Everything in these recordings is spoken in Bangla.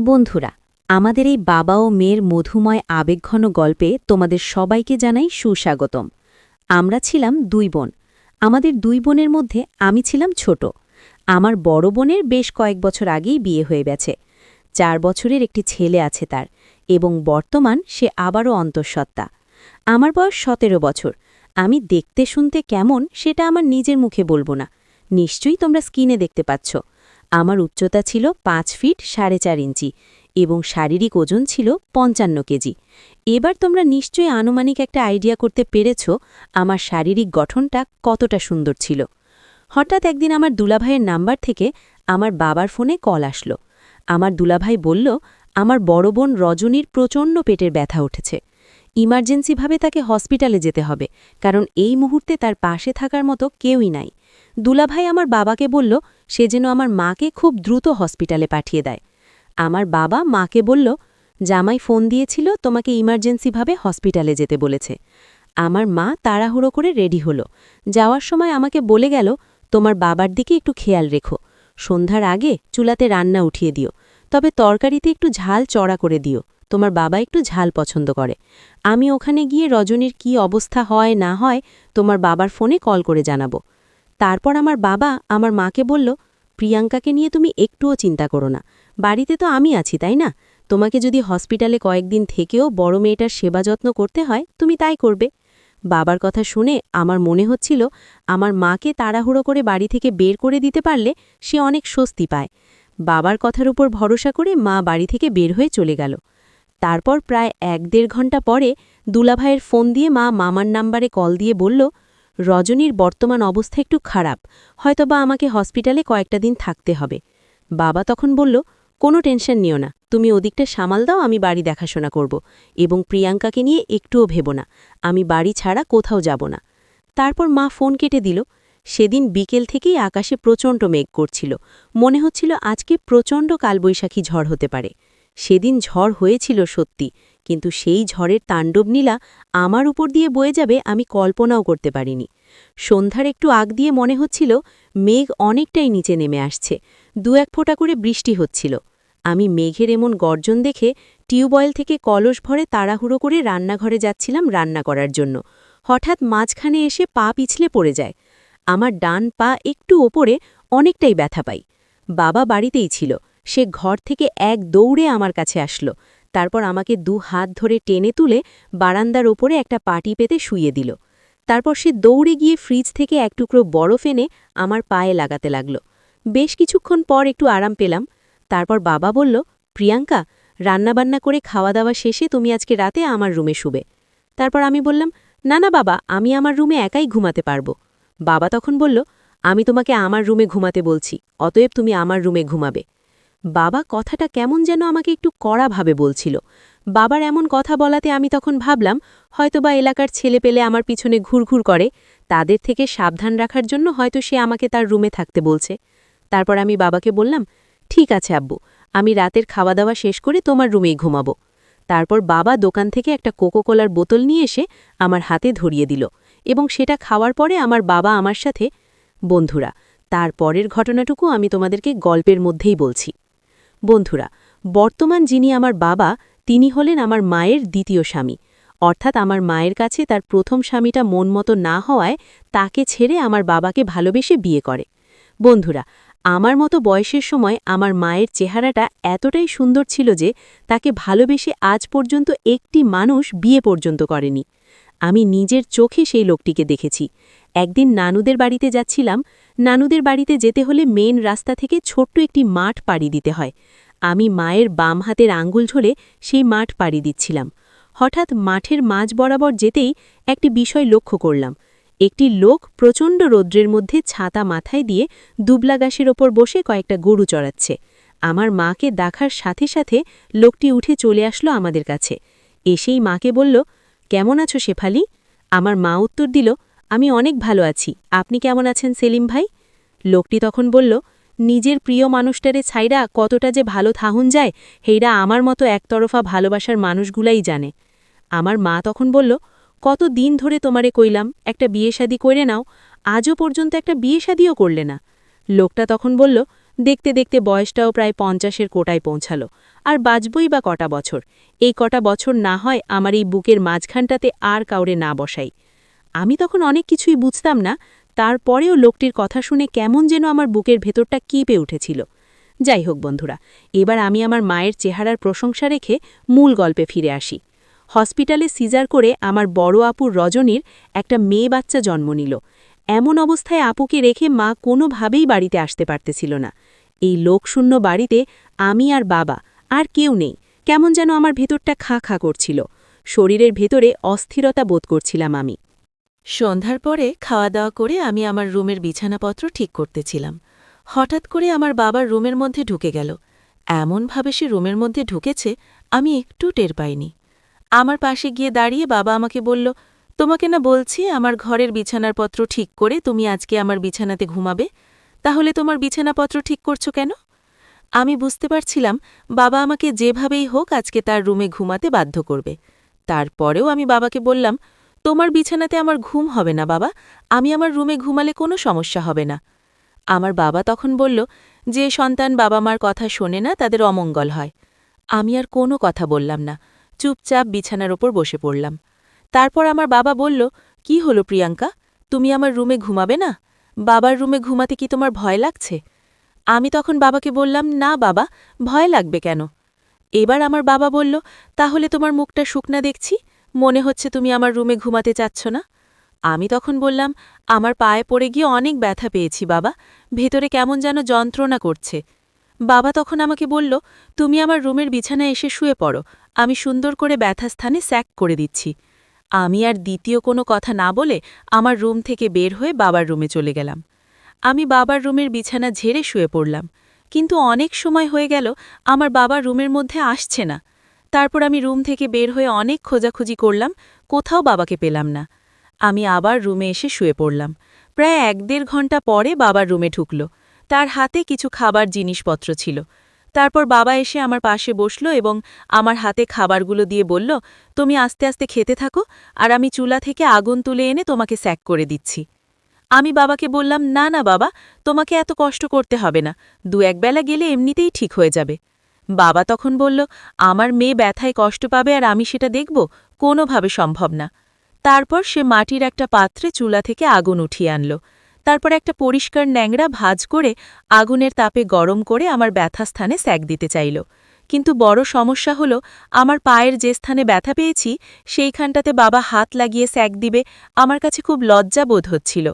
বন্ধুরা, আমাদের এই বাবা ও মেয়ের মধুময় আবেগঘন গল্পে তোমাদের সবাইকে জানাই সুস্বাগতম। আমরা ছিলাম দুই বোন। আমাদের দুই বোনের মধ্যে আমি ছিলাম ছোট। আমার বড় বোনের বেশ কয়েক বছর আগেই বিয়ে হয়ে গেছে। চার বছরের একটি ছেলে আছে তার এবং বর্তমান সে আবারও অন্তঃসত্ত্বা। আমার বয়স সতেরো বছর। আমি দেখতে শুনতে কেমন সেটা আমার নিজের মুখে বলব না। নিশ্চয়ই তোমরা স্কিনে দেখতে পাচ্ছ। আমার উচ্চতা ছিল পাঁচ ফিট সাড়ে চার ইঞ্চি এবং শারীরিক ওজন ছিল পঞ্চান্ন কেজি। এবার তোমরা নিশ্চয়ই আনুমানিক একটা আইডিয়া করতে পেরেছ আমার শারীরিক গঠনটা কতটা সুন্দর ছিল। হঠাৎ একদিন আমার দুলাভাইয়ের নাম্বার থেকে আমার বাবার ফোনে কল আসলো। আমার দুলাভাই বলল, আমার বড় বোন রজনীর প্রচণ্ড পেটের ব্যথা উঠেছে। ইমার্জেন্সিভাবে তাকে হসপিটালে যেতে হবে, কারণ এই মুহূর্তে তার পাশে থাকার মতো কেউই নাই। দুলাভাই আমার বাবাকে বলল, সে যেন আমার মাকে খুব দ্রুত হসপিটালে পাঠিয়ে দেয়। আমার বাবা মাকে বলল, জামাই ফোন দিয়েছিল, তোমাকে ইমার্জেন্সিভাবে হসপিটালে যেতে বলেছে। আমার মা তাড়াহুড়ো করে রেডি হলো। যাওয়ার সময় আমাকে বলে গেল, তোমার বাবার দিকে একটু খেয়াল রেখো। সন্ধ্যার আগে চুলাতে রান্না উঠিয়ে দিও। তবে তরকারিতে একটু ঝাল চড়া করে দিও। তোমার বাবা একটু ঝাল পছন্দ করে। আমি ওখানে গিয়ে রজনীর কি অবস্থা হয় না হয় তোমার বাবার ফোনে কল করে জানাব। তারপর আমার বাবা আমার মাকে বলল, প্রিয়াঙ্কাকে নিয়ে তুমি একটুও চিন্তা করো না। বাড়িতে তো আমি আছি, তাই না? তোমাকে যদি হসপিটালে কয়েকদিন থেকেও বড় মেয়েটার সেবা যত্ন করতে হয়, তুমি তাই করবে। বাবার কথা শুনে আমার মনে হচ্ছিল, আমার মাকে তাড়াহুড়ো করে বাড়ি থেকে বের করে দিতে পারলে সে অনেক স্বস্তি পায়। বাবার কথার উপর ভরসা করে মা বাড়ি থেকে বের হয়ে চলে গেল। তারপর প্রায় এক দেড় ঘণ্টা পরে দুলাভাইয়ের ফোন দিয়ে মা মামার নাম্বারে কল দিয়ে বলল রজনীর বর্তমান অবস্থা একটু খারাপ, হয়তোবা আমাকে হসপিটালে কয়েকটা দিন থাকতে হবে। বাবা তখন বলল, কোনো টেনশন নিও না, তুমি ওদিকটা সামাল দাও, আমি বাড়ি দেখাশোনা করব এবং প্রিয়াঙ্কাকে নিয়ে একটুও ভেব না, আমি বাড়ি ছাড়া কোথাও যাব না। তারপর মা ফোন কেটে দিল। সেদিন বিকেল থেকেই আকাশে প্রচণ্ড মেঘ করছিল। মনে হচ্ছিল আজকে প্রচণ্ড কালবৈশাখী ঝড় হতে পারে। সেদিন ঝড় হয়েছিল সত্যি। কিন্তু সেই ঝড়ের তাণ্ডব নীলা আমার উপর দিয়ে বয়ে যাবে আমি কল্পনাও করতে পারিনি। সন্ধ্যার একটু আগ দিয়ে মনে হচ্ছিল, মেঘ অনেকটাই নিচে নেমে আসছে। দু এক ফোঁটা করে বৃষ্টি হচ্ছিল। আমি মেঘের এমন গর্জন দেখে টিউবওয়েল থেকে কলস ভরে তাড়াহুড়ো করে রান্নাঘরে যাচ্ছিলাম রান্না করার জন্য। হঠাৎ মাঝখানে এসে পা পিছলে পড়ে যায়। আমার ডান পা একটু ওপরে অনেকটাই ব্যথা পাই। বাবা বাড়িতেই ছিল। সে ঘর থেকে এক দৌড়ে আমার কাছে আসলো। তারপর আমাকে দু হাত ধরে টেনে তুলে বারান্দার ওপরে একটা পাটি পেতে শুইয়ে দিল। তারপর সে দৌড়ে গিয়ে ফ্রিজ থেকে এক টুকরো বরফ এনে আমার পায়ে লাগাতে লাগল। বেশ কিছুক্ষণ পর একটু আরাম পেলাম। তারপর বাবা বলল, প্রিয়াঙ্কা, রান্নাবান্না করে খাওয়া দাওয়া শেষে তুমি আজকে রাতে আমার রুমে শুবে। তারপর আমি বললাম, না না বাবা, আমি আমার রুমে একাই ঘুমাতে পারব। বাবা তখন বলল, আমি তোমাকে আমার রুমে ঘুমাতে বলছি, অতএব তুমি আমার রুমে ঘুমাবে। বাবা কথাটা কেমন যেন আমাকে একটু কড়াভাবে বলছিল। বাবার এমন কথা বলাতে আমি তখন ভাবলাম, হয়তোবা এলাকার ছেলে পেলে আমার পিছনে ঘুরঘুর করে, তাদের থেকে সাবধান রাখার জন্য হয়তো সে আমাকে তার রুমে থাকতে বলছে। তারপর আমি বাবাকে বললাম, ঠিক আছে আব্বু, আমি রাতের খাওয়া দাওয়া শেষ করে তোমার রুমেই ঘুমাবো। তারপর বাবা দোকান থেকে একটা কোকোকোলার বোতল নিয়ে এসে আমার হাতে ধরিয়ে দিল এবং সেটা খাওয়ার পরে আমার বাবা আমার সাথে, বন্ধুরা, তার পরের ঘটনাটুকু আমি তোমাদেরকে গল্পের মধ্যেই বলছি। বন্ধুরা, বর্তমান যিনি আমার বাবা, তিনি হলেন আমার মায়ের দ্বিতীয় স্বামী। অর্থাৎ আমার মায়ের কাছে তার প্রথম স্বামীটা মন মতো না হওয়ায় তাকে ছেড়ে আমার বাবাকে ভালোবেসে বিয়ে করে। বন্ধুরা, আমার মতো বয়সের সময় আমার মায়ের চেহারাটা এতটাই সুন্দর ছিল যে তাকে ভালোবেসে আজ পর্যন্ত একটি মানুষ বিয়ে পর্যন্ত করেনি। আমি নিজের চোখে সেই লোকটিকে দেখেছি। একদিন নানুদের বাড়িতে যাচ্ছিলাম। নানুদের বাড়িতে যেতে হলে মেন রাস্তা থেকে ছোট্ট একটি মাঠ পাড়ি দিতে হয়। আমি মায়ের বাম হাতের আঙ্গুল ঝোলে সেই মাঠ পাড়ি দিচ্ছিলাম। হঠাৎ মাঠের মাঝ বরাবর যেতেই একটি বিষয় লক্ষ্য করলাম। একটি লোক প্রচণ্ড রৌদ্রের মধ্যে ছাতা মাথায় দিয়ে দুবলা গাছের ওপর বসে কয়েকটা গরু চড়াচ্ছে। আমার মাকে দেখার সাথে সাথে লোকটি উঠে চলে আসলো আমাদের কাছে। এসেই মাকে বলল কেমন আছো শেফালি? আমার মা উত্তর দিল, আমি অনেক ভালো আছি। আপনি কেমন আছেন সেলিম ভাই? লোকটি তখন বলল, নিজের প্রিয় মানুষটারে ছাইরা কতটা যে ভালো থাহুন যায়, হেইরা আমার মতো একতরফা ভালোবাসার মানুষগুলাই জানে। আমার মা তখন বলল, কত দিন ধরে তোমারে কইলাম, একটা বিয়ে শাদি করে নাও, আজও পর্যন্ত একটা বিয়ে শাদিও করলে না। লোকটা তখন বলল দেখতে দেখতে বয়সটাও প্রায় পঞ্চাশের কোটায় পৌঁছালো। আর বাঁচবই বা কটা বছর? এই কটা বছর না হয় আমার এই বুকের মাঝখানটাতে আর কাউরে না বসাই। আমি তখন অনেক কিছুই বুঝতাম না, তারপরেও লোকটির কথা শুনে কেমন যেন আমার বুকের ভেতরটা কিপে উঠেছিল। যাই হোক বন্ধুরা, এবার আমি আমার মায়ের চেহারার প্রশংসা রেখে মূল গল্পে ফিরে আসি। হসপিটালে সিজার করে আমার বড় আপুর রজনীর একটা মেয়ে বাচ্চা জন্ম নিল। এমন অবস্থায় আপুকে রেখে মা কোনোভাবেই বাড়িতে আসতে পারতেছিল না। এই লোকশূন্য বাড়িতে আমি আর বাবা, আর কেউ নেই। কেমন যেন আমার ভেতরটা খা খা করছিল। শরীরের ভেতরে অস্থিরতা বোধ করছিলাম আমি। সন্ধ্যার পরে খাওয়া দাওয়া করে আমি আমার রুমের বিছানাপত্র ঠিক করতেছিলাম। হঠাৎ করে আমার বাবার রুমের মধ্যে ঢুকে গেল। এমনভাবে সে রুমের মধ্যে ঢুকেছে, আমি একটু টের পাইনি। আমার পাশে গিয়ে দাঁড়িয়ে বাবা আমাকে বলল তোমাকে না বলছি, আমার ঘরের বিছানার পত্র ঠিক করে তুমি আজকে আমার বিছানাতে ঘুমাবে। তাহলে তোমার বিছানাপত্র ঠিক করছ কেন? আমি বুঝতে পারছিলাম, বাবা আমাকে যেভাবেই হোক আজকে তার রুমে ঘুমাতে বাধ্য করবে। তারপরেও আমি বাবাকে বললাম, তোমার বিছানাতে আমার ঘুম হবে না বাবা, আমি আমার রুমে ঘুমালে কোনো সমস্যা হবে না। আমার বাবা তখন বলল, যে সন্তান বাবা মার কথা শোনে না, তাদের অমঙ্গল হয়। আমি আর কোনো কথা বললাম না, চুপচাপ বিছানার ওপর বসে পড়লাম। তারপর আমার বাবা বলল, কি হলো প্রিয়াঙ্কা? তুমি আমার রুমে ঘুমাবে না? বাবার রুমে ঘুমাতে কি তোমার ভয় লাগছে? আমি তখন বাবাকে বললাম, না বাবা, ভয় লাগবে কেন? এবার আমার বাবা বলল, তাহলে তোমার মুখটা শুকনা দেখছি? মনে হচ্ছে তুমি আমার রুমে ঘুমাতে চাচ্ছ না? আমি তখন বললাম, আমার পায়ে পড়ে গিয়ে অনেক ব্যথা পেয়েছি বাবা। ভেতরে কেমন যেন যন্ত্রণা করছে। বাবা তখন আমাকে বলল, তুমি আমার রুমের বিছানায় এসে শুয়ে পড়ো। আমি সুন্দর করে ব্যথা স্থানে স্যাক করে দিচ্ছি। আমি আর দ্বিতীয় কোনো কথা না বলে আমার রুম থেকে বের হয়ে বাবার রুমে চলে গেলাম। আমি বাবার রুমের বিছানা ঝেড়ে শুয়ে পড়লাম। কিন্তু অনেক সময় হয়ে গেল, আমার বাবা রুমের মধ্যে আসছে না। তারপর আমি রুম থেকে বের হয়ে অনেক খোঁজাখুঁজি করলাম, কোথাও বাবাকে পেলাম না। আমি আবার রুমে এসে শুয়ে পড়লাম। প্রায় এক দেড় ঘণ্টা পরে বাবার রুমে ঢুকল। তার হাতে কিছু খাবার জিনিসপত্র ছিল। তারপর বাবা এসে আমার পাশে বসল এবং আমার হাতে খাবারগুলো দিয়ে বলল, তুমি আস্তে আস্তে খেতে থাকো আর আমি চুলা থেকে আগুন তুলে এনে তোমাকে স্যাক করে দিচ্ছি। আমি বাবাকে বললাম, না না বাবা, তোমাকে এত কষ্ট করতে হবে না, দু একবেলা গেলে এমনিতেই ঠিক হয়ে যাবে। বাবা তখন বলল, আমার মেয়ে ব্যথায় কষ্ট পাবে আর আমি সেটা দেখব, কোনোভাবে সম্ভব না। তারপর সে মাটির একটা পাত্রে চুলা থেকে আগুন উঠিয়ে আনল। তারপর একটা পরিষ্কার ন্যাংরা ভাজ করে আগুনের তাপে গরম করে আমার ব্যথা স্থানে স্যাক দিতে চাইল। কিন্তু বড় সমস্যা হলো, আমার পায়ের যে স্থানে ব্যথা পেয়েছি, সেইখানটাতে বাবা হাত লাগিয়ে স্যাক দিবে আমার কাছে খুব লজ্জা বোধ হচ্ছিল।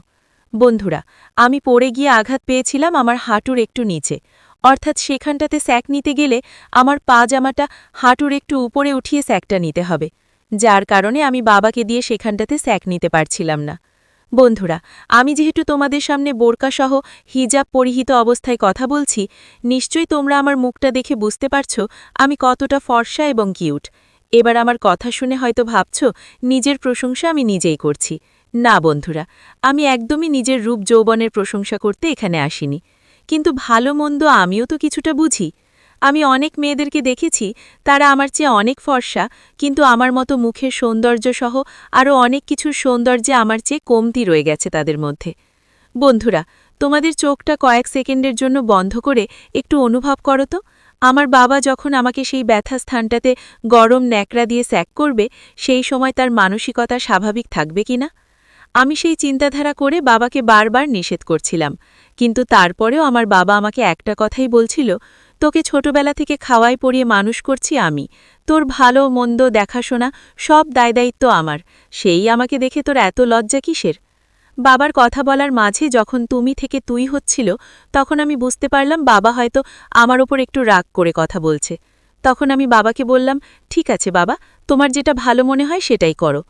বন্ধুরা, আমি পড়ে গিয়ে আঘাত পেয়েছিলাম আমার হাঁটুর একটু নিচে। অর্থাৎ সেখানটাতে স্যাক নিতে গেলে আমার পা জামাটা হাঁটুর একটু উপরে উঠিয়ে স্যাকটা নিতে হবে। যার কারণে আমি বাবাকে দিয়ে সেখানটাতে স্যাক নিতে পারছিলাম না। বন্ধুরা, আমি যেহেতু তোমাদের সামনে বোরকাসহ হিজাব পরিহিত অবস্থায় কথা বলছি, নিশ্চয়ই তোমরা আমার মুখটা দেখে বুঝতে পারছ আমি কতটা ফর্সা এবং কিউট। এবার আমার কথা শুনে হয়তো ভাবছ, নিজের প্রশংসা আমি নিজেই করছি। না বন্ধুরা, আমি একদমই নিজের রূপ যৌবনের প্রশংসা করতে এখানে আসিনি। কিন্তু ভালো মন্দ আমিও তো কিছুটা বুঝি। আমি অনেক মেয়েদেরকে দেখেছি, তারা আমার চেয়ে অনেক ফর্সা, কিন্তু আমার মতো মুখের সৌন্দর্য সহ আরও অনেক কিছুর সৌন্দর্যে আমার চেয়ে কমতি রয়ে গেছে তাদের মধ্যে। বন্ধুরা, তোমাদের চোখটা কয়েক সেকেন্ডের জন্য বন্ধ করে একটু অনুভব করো তো। আমার বাবা যখন আমাকে সেই ব্যথা স্থানটাতে গরম ন্যাকড়া দিয়ে স্যাক করবে, সেই সময় তার মানসিকতা স্বাভাবিক থাকবে কিনা আমি সেই চিন্তাধারা করে বাবাকে বারবার নিষেধ করছিলাম, কিন্তু তারপরেও আমার বাবা আমাকে একটা কথাই বলছিল তোকে ছোটবেলা থেকে খাওয়াই পড়িয়ে মানুষ করছি আমি। তোর ভালো, মন্দ দেখাশোনা সব দায়দায়িত্ব আমার। সেই আমাকে দেখে তোর এত লজ্জা কিসের? বাবার কথা বলার মাঝে যখন তুমি থেকে তুই হচ্ছিল, তখন আমি বুঝতে পারলাম বাবা হয়তো আমার ওপর একটু রাগ করে কথা বলছে। তখন আমি বাবাকে বললাম, ঠিক আছে বাবা, তোমার যেটা ভালো মনে হয় সেটাই করো।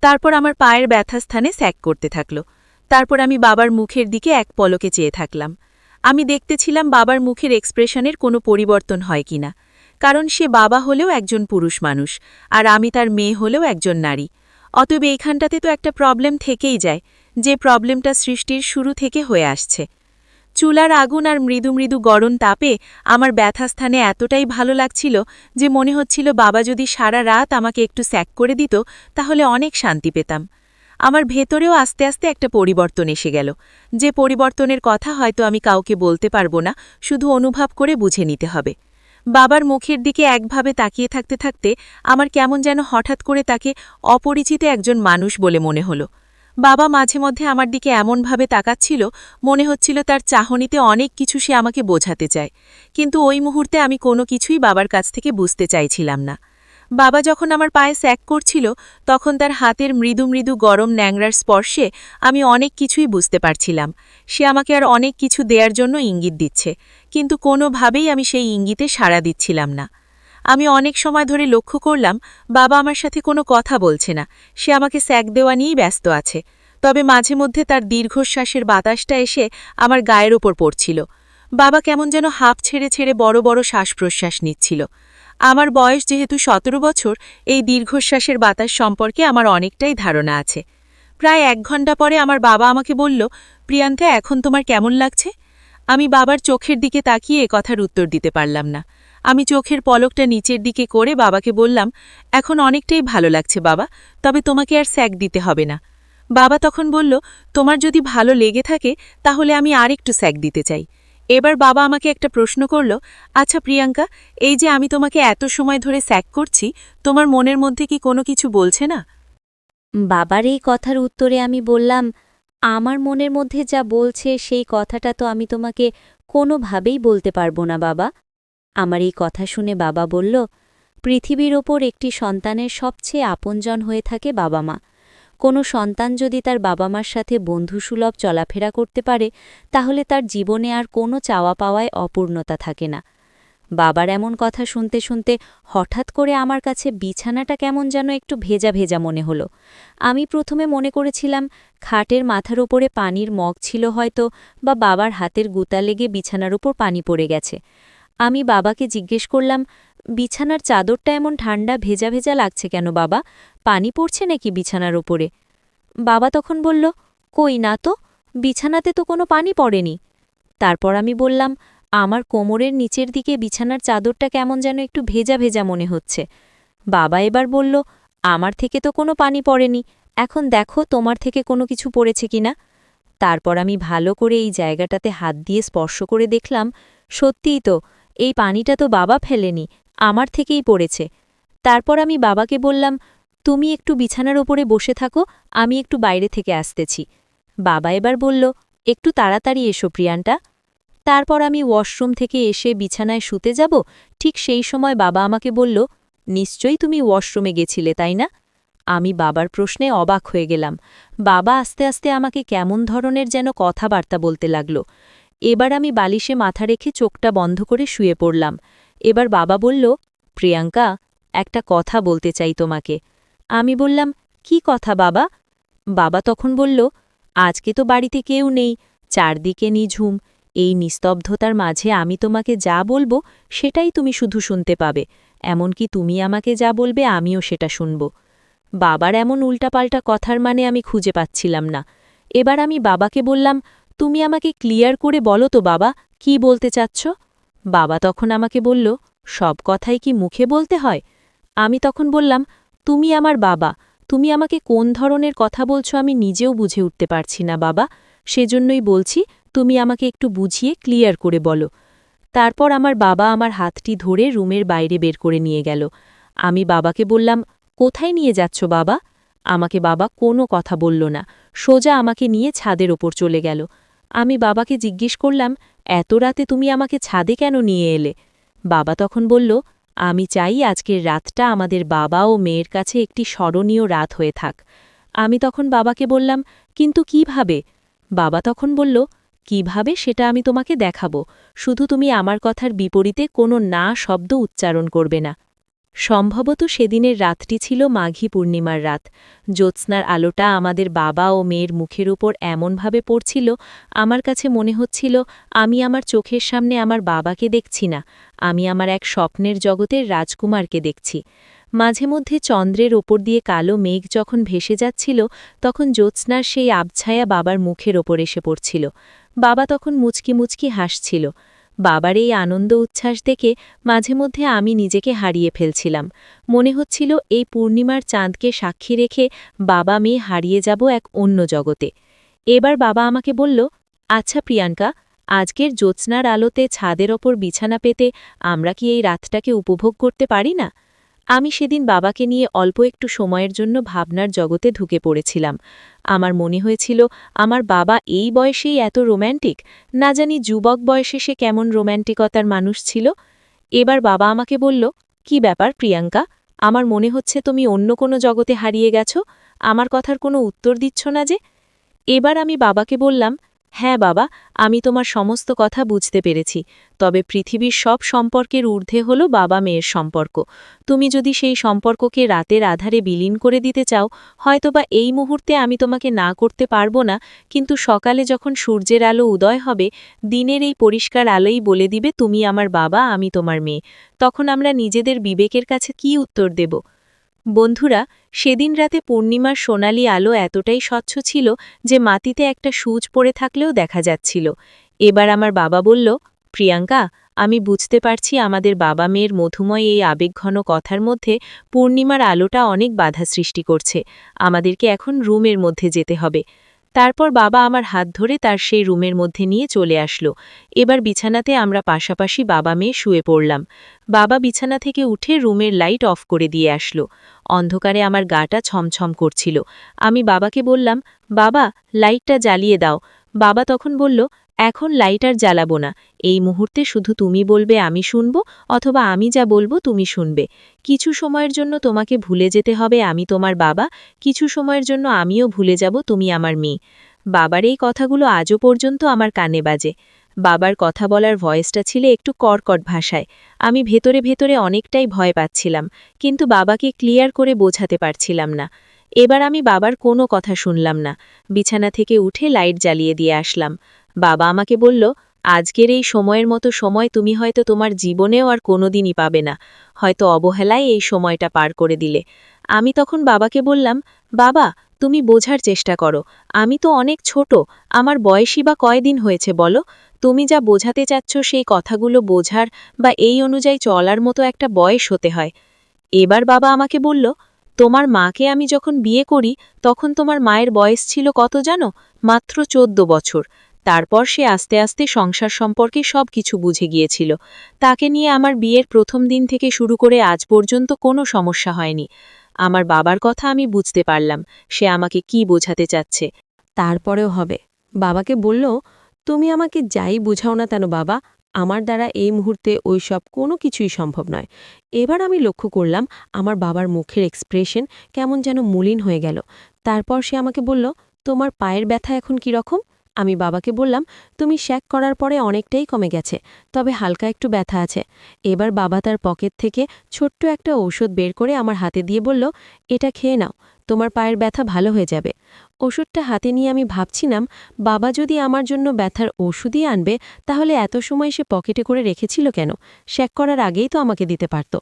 তারপর আমার পায়ের ব্যথা স্থানে স্যাক করতে থাকল। তারপর আমি বাবার মুখের দিকে এক পলকে চেয়ে থাকলাম। আমি দেখতেছিলাম বাবার মুখের এক্সপ্রেশনের কোনো পরিবর্তন হয় কিনা। কারণ সে বাবা হলেও একজন পুরুষ মানুষ, আর আমি তার মেয়ে হলেও একজন নারী। অতএব এইখানটাতে তো একটা প্রবলেম থেকেই যায়, যে প্রবলেমটা সৃষ্টির শুরু থেকে হয়ে আসছে। চুলার আগুন আর মৃদু মৃদু গরম তাপে আমার ব্যথাস্থানে এতটাই ভালো লাগছিল যে মনে হচ্ছিল বাবা যদি সারা রাত আমাকে একটু স্যাক করে দিত, তাহলে অনেক শান্তি পেতাম। আমার ভেতরেও আস্তে আস্তে একটা পরিবর্তন এসে গেল। যে পরিবর্তনের কথা হয়তো আমি কাউকে বলতে পারব না, শুধু অনুভব করে বুঝে নিতে হবে। বাবার মুখের দিকে একভাবে তাকিয়ে থাকতে থাকতে আমার কেমন যেন হঠাৎ করে তাকে অপরিচিত একজন মানুষ বলে মনে হলো। বাবা মাঝে মধ্যে আমার দিকে এমনভাবে তাকাচ্ছিল, মনে হচ্ছিল তার চাহনিতে অনেক কিছু সে আমাকে বোঝাতে চায়। কিন্তু ওই মুহূর্তে আমি কোনো কিছুই বাবার কাছ থেকে বুঝতে চাইছিলাম না। বাবা যখন আমার পায়ে স্যাক করছিল, তখন তার হাতের মৃদু মৃদু গরম ন্যাংরার স্পর্শে আমি অনেক কিছুই বুঝতে পারছিলাম। সে আমাকে আর অনেক কিছু দেওয়ার জন্য ইঙ্গিত দিচ্ছে, কিন্তু কোনোভাবেই আমি সেই ইঙ্গিতে সাড়া দিচ্ছিলাম না। আমি অনেক সময় ধরে লক্ষ্য করলাম, বাবা আমার সাথে কোনো কথা বলছে না, সে আমাকে স্যাক দেওয়া নিয়েই ব্যস্ত আছে। তবে মাঝে মধ্যে তার দীর্ঘশ্বাসের বাতাসটা এসে আমার গায়ের ওপর পড়ছিল। বাবা কেমন যেন হাঁপ ছেড়ে ছেড়ে বড় বড় শ্বাস প্রশ্বাস নিচ্ছিল। আমার বয়স যেহেতু সতেরো বছর, এই দীর্ঘশ্বাসের বাতাস সম্পর্কে আমার অনেকটাই ধারণা আছে। প্রায় এক ঘণ্টা পরে আমার বাবা আমাকে বলল, প্রিয়াঙ্কা, এখন তোমার কেমন লাগছে? আমি বাবার চোখের দিকে তাকিয়ে কথার উত্তর দিতে পারলাম না। আমি চোখের পলকটা নিচের দিকে করে বাবাকে বললাম, এখন অনেকটাই ভালো লাগছে বাবা, তবে তোমাকে আর স্যাক দিতে হবে না। বাবা তখন বলল, তোমার যদি ভালো লেগে থাকে, তাহলে আমি আরেকটু স্যাক দিতে চাই। এবার বাবা আমাকে একটা প্রশ্ন করল আচ্ছা প্রিয়াঙ্কা, এই যে আমি তোমাকে এত সময় ধরে স্যাক করছি, তোমার মনের মধ্যে কি কোনো কিছু বলছে না? বাবার এই কথার উত্তরে আমি বললাম, আমার মনের মধ্যে যা বলছে সেই কথাটা তো আমি তোমাকে কোনোভাবেই বলতে পারব না, বাবা। আমার এই কথা শুনে বাবা বলল, পৃথিবীর ওপর একটি সন্তানের সবচেয়ে আপনজন হয়ে থাকে বাবা মা। কোনো সন্তান যদি তার বাবা মার সাথে বন্ধুসুলভ চলাফেরা করতে পারে, তাহলে তার জীবনে আর কোনো চাওয়া পাওয়ায় অপূর্ণতা থাকে না। বাবার এমন কথা শুনতে শুনতে হঠাৎ করে আমার কাছে বিছানাটা কেমন যেন একটু ভেজা ভেজা মনে হলো। আমি প্রথমে মনে করেছিলাম, খাটের মাথার ওপরে পানির মগ ছিল হয়তো, বা বাবার হাতের গুতা লেগে বিছানার উপর পানি পড়ে গেছে। আমি বাবাকে জিজ্ঞেস করলাম, বিছানার চাদরটা এমন ঠান্ডা ভেজা ভেজা লাগছে কেন বাবা? পানি পড়ছে নাকি বিছানার ওপরে বাবা তখন বলল, কই না তো, বিছানাতে তো কোনো পানি পড়েনি। তারপর আমি বললাম, আমার কোমরের নিচের দিকে বিছানার চাদরটা কেমন যেন একটু ভেজা ভেজা মনে হচ্ছে। বাবা এবার বলল, আমার থেকে তো কোনো পানি পড়েনি, এখন দেখো তোমার থেকে কোনো কিছু পড়েছে কিনা তারপর আমি ভালো করে এই জায়গাটাতে হাত দিয়ে স্পর্শ করে দেখলাম, সত্যিই তো এই পানিটা তো বাবা ফেলেনি, আমার থেকেই পড়েছে। তারপর আমি বাবাকে বললাম, তুমি একটু বিছানার ওপরে বসে থাকো, আমি একটু বাইরে থেকে আসতেছি। বাবা এবার বলল, একটু তাড়াতাড়ি এসো প্রিয়ানটা। তারপর আমি ওয়াশরুম থেকে এসে বিছানায় শুতে যাব, ঠিক সেই সময় বাবা আমাকে বলল, নিশ্চয়ই তুমি ওয়াশরুমে গেছিলে, তাই না? আমি বাবার প্রশ্নে অবাক হয়ে গেলাম। বাবা আস্তে আস্তে আমাকে কেমন ধরনের যেন কথাবার্তা বলতে লাগল। এবার আমি বালিশে মাথা রেখে চোখটা বন্ধ করে শুয়ে পড়লাম। এবার বাবা বলল, প্রিয়াঙ্কা, একটা কথা বলতে চাই তোমাকে। আমি বললাম, কি কথা বাবা? বাবা তখন বলল, আজকে তো বাড়িতে কেউ নেই, চারদিকে নিঝুম। এই নিস্তব্ধতার মাঝে আমি তোমাকে যা বলব সেটাই তুমি শুধু শুনতে পাবে। এমনকি তুমি আমাকে যা বলবে আমিও সেটা শুনব। বাবার এমন উল্টাপাল্টা কথার মানে আমি খুঁজে পাচ্ছিলাম না। এবার আমি বাবাকে বললাম তুমি আমাকে ক্লিয়ার করে বলো তো বাবা, কি বলতে চাচ্ছ? বাবা তখন আমাকে বলল, সব কথাই কি মুখে বলতে হয়? আমি তখন বললাম, তুমি আমার বাবা, তুমি আমাকে কোন ধরনের কথা বলছো আমি নিজেও বুঝে উঠতে পারছি না বাবা, সেজন্যই বলছি, তুমি আমাকে একটু বুঝিয়ে ক্লিয়ার করে বলো। তারপর আমার বাবা আমার হাতটি ধরে রুমের বাইরে বের করে নিয়ে গেল। আমি বাবাকে বললাম, কোথায় নিয়ে যাচ্ছ বাবা? আমাকে বাবা কোনো কথা বলল না। সোজা আমাকে নিয়ে ছাদের ওপর চলে গেল। আমি বাবাকে জিজ্ঞেস করলাম, এত রাতে তুমি আমাকে ছাদে কেন নিয়ে এলে? বাবা তখন বলল, আমি চাই আজকের রাতটা আমাদের বাবা ও মেয়ের কাছে একটি স্মরণীয় রাত হয়ে থাক। আমি তখন বাবাকে বললাম, কিন্তু কীভাবে? বাবা তখন বলল, কীভাবে সেটা আমি তোমাকে দেখাবো। শুধু তুমি আমার কথার বিপরীতে কোনো না শব্দ উচ্চারণ করবে না। সম্ভবত সেদিনের রাতটি ছিল মাঘী পূর্ণিমার রাত। জ্যোৎস্নার আলোটা আমাদের বাবা ও মেয়ের মুখের উপর এমনভাবে পড়ছিল, আমার কাছে মনে হচ্ছিল, আমি আমার চোখের সামনে আমার বাবাকে দেখছি না, আমি আমার এক স্বপ্নের জগতের রাজকুমারকে দেখছি। মাঝে মধ্যে চন্দ্রের ওপর দিয়ে কালো মেঘ যখন ভেসে যাচ্ছিল, তখন জ্যোৎস্নার সেই আবছায়া বাবার মুখের ওপর এসে পড়ছিল। বাবা তখন মুচকি মুচকি হাসছিল। বাবার এই আনন্দ উচ্ছ্বাস দেখে মাঝে মধ্যে আমি নিজেকে হারিয়ে ফেলছিলাম। মনে হচ্ছিল এই পূর্ণিমার চাঁদকে সাক্ষী রেখে বাবা মেয়ে হারিয়ে যাব এক অন্য জগতে। এবার বাবা আমাকে বলল আচ্ছা প্রিয়াঙ্কা, আজকের জ্যোৎস্নার আলোতে ছাদের ওপর বিছানা পেতে আমরা কি এই রাতটাকে উপভোগ করতে পারি না? আমি সেদিন বাবাকে নিয়ে অল্প একটু সময়ের জন্য ভাবনার জগতে ঢুকে পড়েছিলাম। আমার মনে হয়েছিল, আমার বাবা এই বয়সেই এত রোম্যান্টিক? না জানি যুবক বয়সে সে কেমন রোম্যান্টিকতার মানুষ ছিল? এবার বাবা আমাকে বলল, কি ব্যাপার প্রিয়াঙ্কা? আমার মনে হচ্ছে তুমি অন্য কোনো জগতে হারিয়ে গেছ। আমার কথার কোনো উত্তর দিচ্ছ না যে? এবার আমি বাবাকে বললাম হ্যাঁ বাবা, আমি তোমার সমস্ত কথা বুঝতে পেরেছি, তবে পৃথিবীর সব সম্পর্কের ঊর্ধ্বে হল বাবা মেয়ের সম্পর্ক। তুমি যদি সেই সম্পর্ককে রাতের আধারে বিলীন করে দিতে চাও, হয়তোবা এই মুহূর্তে আমি তোমাকে না করতে পারব না, কিন্তু সকালে যখন সূর্যের আলো উদয় হবে, দিনের এই পরিষ্কার আলোই বলে দিবে, তুমি আমার বাবা, আমি তোমার মেয়ে। তখন আমরা নিজেদের বিবেকের কাছে কি উত্তর দেব? বন্ধুরা, সেদিন রাতে পূর্ণিমার সোনালি আলো এতটাই স্বচ্ছ ছিল যে মাটিতে একটা সূচ পড়ে থাকলেও দেখা যাচ্ছিল। এবার আমার বাবা বলল, প্রিয়াঙ্কা, আমি বুঝতে পারছি আমাদের বাবা মেয়ের মধুময় এই আবেগঘন কথার মধ্যে পূর্ণিমার আলোটা অনেক বাধা সৃষ্টি করছে। আমাদেরকে এখন রুমের মধ্যে যেতে হবে। তারপর বাবা আমার হাত ধরে তার সেই রুমের মধ্যে নিয়ে চলে আসলো। এবার বিছানাতে আমরা পাশাপাশি বাবা মেয়ে শুয়ে পড়লাম। বাবা বিছানা থেকে উঠে রুমের লাইট অফ করে দিয়ে আসলো। অন্ধকারে আমার গাটা ছমছম করছিল। আমি বাবাকে বললাম, বাবা, লাইটটা জ্বালিয়ে দাও। বাবা তখন বলল, এখন লাইটার জ্বালাবো না। এই মুহূর্তে শুধু তুমি বলবে, আমি শুনব, অথবা আমি যা বলব, তুমি শুনবে। কিছু সময়ের জন্য তোমাকে ভুলে যেতে হবে, আমি তোমার বাবা। কিছু সময়ের জন্য আমিও ভুলে যাব, তুমি আমার মেয়ে। বাবার এই কথাগুলো আজও পর্যন্ত আমার কানে বাজে। বাবার কথা বলার ভয়েসটা ছিল একটু কর্কট ভাষায়। আমি ভেতরে ভেতরে অনেকটাই ভয় পাচ্ছিলাম, কিন্তু বাবাকে ক্লিয়ার করে বোঝাতে পারছিলাম না। এবার আমি বাবার কোনো কথা শুনলাম না। বিছানা থেকে উঠে লাইট জ্বালিয়ে দিয়ে আসলাম। বাবা আমাকে বলল, আজকের এই সময়ের মতো সময় তুমি হয়তো তোমার জীবনেও আর কোনোদিনই পাবে না। হয়তো অবহেলায় এই সময়টা পার করে দিলে। আমি তখন বাবাকে বললাম, বাবা, তুমি বোঝার চেষ্টা করো। আমি তো অনেক ছোট। আমার বয়সী বা কয়দিন হয়েছে বলো? তুমি যা বোঝাতে চাচ্ছ সেই কথাগুলো বোঝার বা এই অনুযায়ী চলার মতো একটা বয়স হতে হয়। এবার বাবা আমাকে বলল তোমার মাকে আমি যখন বিয়ে করি, তখন তোমার মায়ের বয়স ছিল কত জানো? মাত্র চোদ্দ বছর। তারপর সে আস্তে আস্তে সংসার সম্পর্কে সব কিছু বুঝে গিয়েছিল। তাকে নিয়ে আমার বিয়ের প্রথম দিন থেকে শুরু করে আজ পর্যন্ত কোনো সমস্যা হয়নি। আমার বাবার কথা আমি বুঝতে পারলাম। সে আমাকে কি বোঝাতে চাচ্ছে? তারপরেও হবে। বাবাকে বলল, তুমি আমাকে যাই বুঝাও না কেন বাবা? আমার দ্বারা এই মুহূর্তে ওই সব কোনো কিছুই সম্ভব নয়। এবার আমি লক্ষ্য করলাম, আমার বাবার মুখের এক্সপ্রেশন কেমন যেন মলিন হয়ে গেল। তারপর সে আমাকে বলল, তোমার পায়ের ব্যথা এখন কি রকম? আমি বাবাকে বললাম, তুমি শ্যাক করার পরে অনেকটাই কমে গেছে, তবে হালকা একটু ব্যথা আছে। এবার বাবা তার পকেট থেকে ছোট্ট একটা ঔষধ বের করে আমার হাতে দিয়ে বলল, এটা খেয়ে নাও, তোমার পায়ের ব্যথা ভালো হয়ে যাবে। ওষুধটা হাতে নিয়ে আমি ভাবছিলাম, বাবা যদি আমার জন্য ব্যথার ওষুধই আনবে, তাহলে এত সময় সে পকেটে করে রেখেছিল কেন? শ্যাক করার আগেই তো আমাকে দিতে পারত।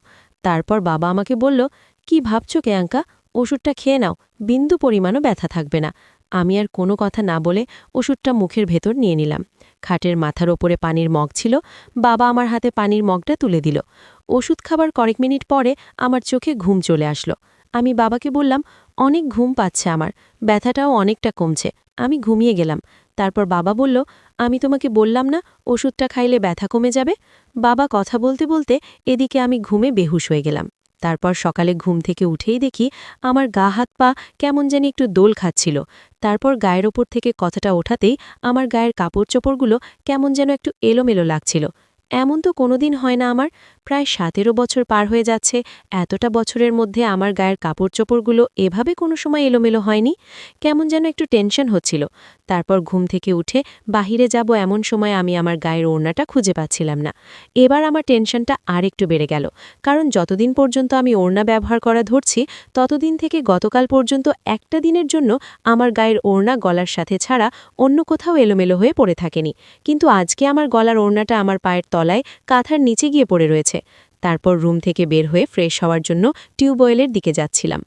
তারপর বাবা আমাকে বলল, কি ভাবছ কেয়াঙ্কা ওষুধটা খেয়ে নাও, বিন্দু পরিমাণও ব্যথা থাকবে না। আমি আর কোনো কথা না বলে ওষুধটা মুখের ভেতর নিয়ে নিলাম। খাটের মাথার ওপরে পানির মগ ছিল। বাবা আমার হাতে পানির মগটা তুলে দিল। ওষুধ খাবার কয়েক মিনিট পরে আমার চোখে ঘুম চলে আসলো। আমি বাবাকে বললাম, অনেক ঘুম পাচ্ছে আমার। ব্যথাটাও অনেকটা কমছে। আমি ঘুমিয়ে গেলাম। তারপর বাবা বলল, আমি তোমাকে বললাম না, ওষুধটা খাইলে ব্যথা কমে যাবে? বাবা কথা বলতে বলতে এদিকে আমি ঘুমে বেহুশ হয়ে গেলাম। তারপর সকালে ঘুম থেকে উঠেই দেখি আমার গা হাত পা কেমন যেন একটু দোল খাচ্ছিল। তারপর গায়ের ওপর থেকে কথাটা ওঠাতেই আমার গায়ের কাপড় চোপড়গুলো কেমন যেন একটু এলোমেলো লাগছিল। এমন তো কোনোদিন হয় না আমার। প্রায় সতেরো বছর পার হয়ে যাচ্ছে। এতটা বছরের মধ্যে আমার গায়ের কাপড় চোপড়গুলো এভাবে কোনো সময় এলোমেলো হয়নি। কেমন যেন একটু টেনশন হচ্ছিল। তারপর ঘুম থেকে উঠে বাহিরে যাব এমন সময় আমি আমার গায়ের ওড়নাটা খুঁজে পাচ্ছিলাম না। এবার আমার টেনশনটা আর একটু বেড়ে গেল। কারণ যতদিন পর্যন্ত আমি ওড়না ব্যবহার করা ধরছি, ততদিন থেকে গতকাল পর্যন্ত একটা দিনের জন্য আমার গায়ের ওড়না গলার সাথে ছাড়া অন্য কোথাও এলোমেলো হয়ে পড়ে থাকেনি। কিন্তু আজকে আমার গলার ওড়নাটা আমার পায়ের তলায় কাঁথার নিচে গিয়ে পড়ে রয়েছে। তারপর রুম থেকে বের হয়ে ফ্রেশ হওয়ার জন্য টিউবওয়েলের দিকে যাচ্ছিলাম।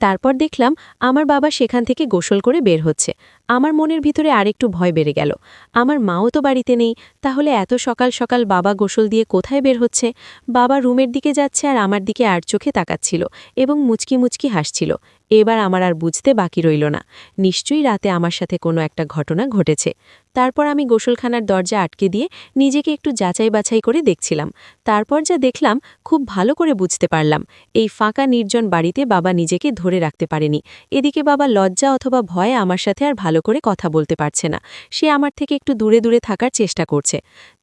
তারপর দেখলাম আমার বাবা সেখান থেকে গোসল করে বের হচ্ছে। আমার মনের ভিতরে আরেকটু ভয় বেড়ে গেল। আমার মাও তো বাড়িতে নেই, তাহলে এত সকাল সকাল বাবা গোসল দিয়ে কোথায় বের হচ্ছে? বাবা রুমের দিকে যাচ্ছে আর আমার দিকে আর চোখে তাকাচ্ছিল এবং মুচকি মুচকি হাসছিল। এবার আমার আর বুঝতে বাকি রইল না। নিশ্চয়ই রাতে আমার সাথে কোনো একটা ঘটনা ঘটেছে। তারপর আমি গোসলখানার দরজা আটকে দিয়ে নিজেকে একটু যাচাই বাছাই করে দেখছিলাম। তারপর যা দেখলাম, খুব ভালো করে বুঝতে পারলাম। এই ফাঁকা নির্জন বাড়িতে বাবা নিজেকে ধরে রাখতে পারেনি। এদিকে বাবা লজ্জা অথবা ভয়ে আমার সাথে আর ভালো করে কথা বলতে পারছে না। সে আমার থেকে একটু দূরে দূরে থাকার চেষ্টা করছে।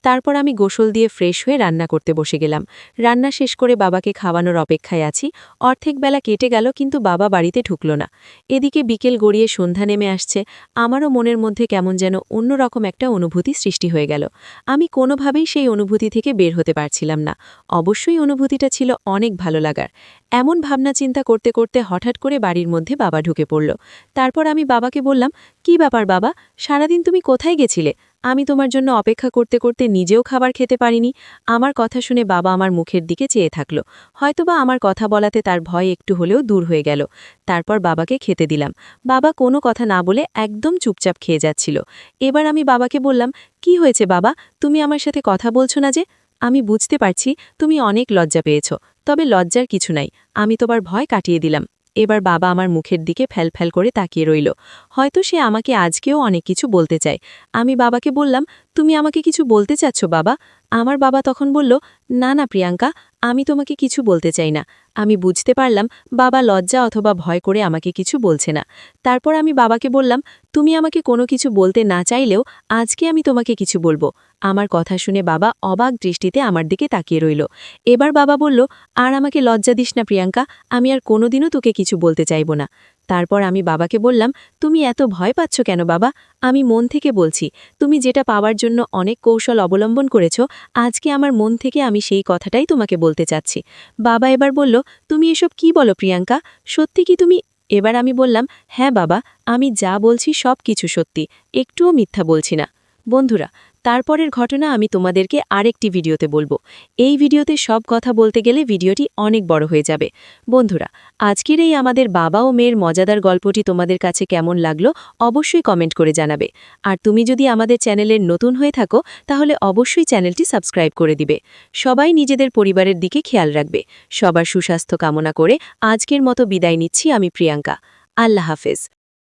তারপর আমি গোসল দিয়ে ফ্রেশ হয়ে রান্না করতে বসে গেলাম। রান্না শেষ করে বাবাকে খাওয়ানোর অপেক্ষায় আছি। অর্ধেক বেলা কেটে গেল, কিন্তু বাবা বাড়িতে ঢুকল না। এদিকে বিকেল গড়িয়ে সন্ধ্যা নেমে আসছে। আমারও মনের মধ্যে কেমন যেন অন্যরকম একটা অনুভূতি সৃষ্টি হয়ে গেল। আমি কোনোভাবেই সেই অনুভূতি থেকে বের হতে পারছিলাম না। অবশ্যই অনুভূতিটা ছিল অনেক ভালো লাগার। এমন ভাবনা চিন্তা করতে করতে হঠাৎ করে বাড়ির মধ্যে বাবা ঢুকে পড়ল। তারপর আমি বাবাকে বললাম, কি ব্যাপার বাবা? সারাদিন তুমি কোথায় গেছিলে? আমি তোমার জন্য অপেক্ষা করতে করতে নিজেও খাবার খেতে পারিনি। আমার কথা শুনে বাবা আমার মুখের দিকে চেয়ে থাকল। হয়তোবা আমার কথা বলাতে তার ভয় একটু হলেও দূর হয়ে গেল। তারপর বাবাকে খেতে দিলাম। বাবা কোনো কথা না বলে একদম চুপচাপ খেয়ে যাচ্ছিল। এবার আমি বাবাকে বললাম, কি হয়েছে বাবা? তুমি আমার সাথে কথা বলছো না যে? আমি বুঝতে পারছি তুমি অনেক লজ্জা পেয়েছ। তবে লজ্জার কিছু নাই। আমি তোমার ভয় কাটিয়ে দিলাম। এবার বাবা আমার মুখের দিকে ফ্যালফ্যাল করে তাকিয়ে রইল। হয়তো সে আমাকে আজকেও অনেক কিছু বলতে চায়। আমি বাবাকে বললাম, তুমি আমাকে কিছু বলতে চাচ্ছ বাবা? আমার বাবা তখন বলল, না না প্রিয়াঙ্কা, আমি তোমাকে কিছু বলতে চাই না। আমি বুঝতে পারলাম বাবা লজ্জা অথবা ভয় করে আমাকে কিছু বলছে না। তারপর আমি বাবাকে বললাম, তুমি আমাকে কোনো কিছু বলতে না চাইলেও আজকে আমি তোমাকে কিছু বলব। আমার কথা শুনে বাবা অবাক দৃষ্টিতে আমার দিকে তাকিয়ে রইল। এবার বাবা বলল, আর আমাকে লজ্জা দিস না প্রিয়াঙ্কা, আমি আর কোনোদিনও তোকে কিছু বলতে চাইব না। তারপর আমি বাবাকে বললাম, তুমি এত ভয় পাচ্ছ কেন বাবা? আমি মন থেকে বলছি, তুমি যেটা পাওয়ার জন্য অনেক কৌশল অবলম্বন করেছ, আজকে আমার মন থেকে আমি সেই কথাটাই তোমাকে বলতে চাচ্ছি। বাবা এবার বলল, তুমি এসব কি বলো প্রিয়াঙ্কা? সত্যি কি তুমি এবার আমি বললাম হ্যাঁ বাবা, আমি যা বলছি সব কিছু সত্যি, একটুও মিথ্যা বলছি না। বন্ধুরা তারপরের ঘটনা আমি তোমাদেরকে আরেকটি ভিডিওতে বলব। এই ভিডিওতে সব কথা বলতে গেলে ভিডিওটি অনেক বড় হয়ে যাবে। বন্ধুরা, আজকের এই আমাদের বাবা ও মেয়ের মজাদার গল্পটি তোমাদের কাছে কেমন লাগল অবশ্যই কমেন্ট করে জানাবে। আর তুমি যদি আমাদের চ্যানেলের নতুন হয়ে থাকো, তাহলে অবশ্যই চ্যানেলটি সাবস্ক্রাইব করে দিবে। সবাই নিজেদের পরিবারের দিকে খেয়াল রাখবে। সবার সুস্বাস্থ্য কামনা করে আজকের মতো বিদায় নিচ্ছি আমি প্রিয়াঙ্কা। আল্লাহ হাফেজ।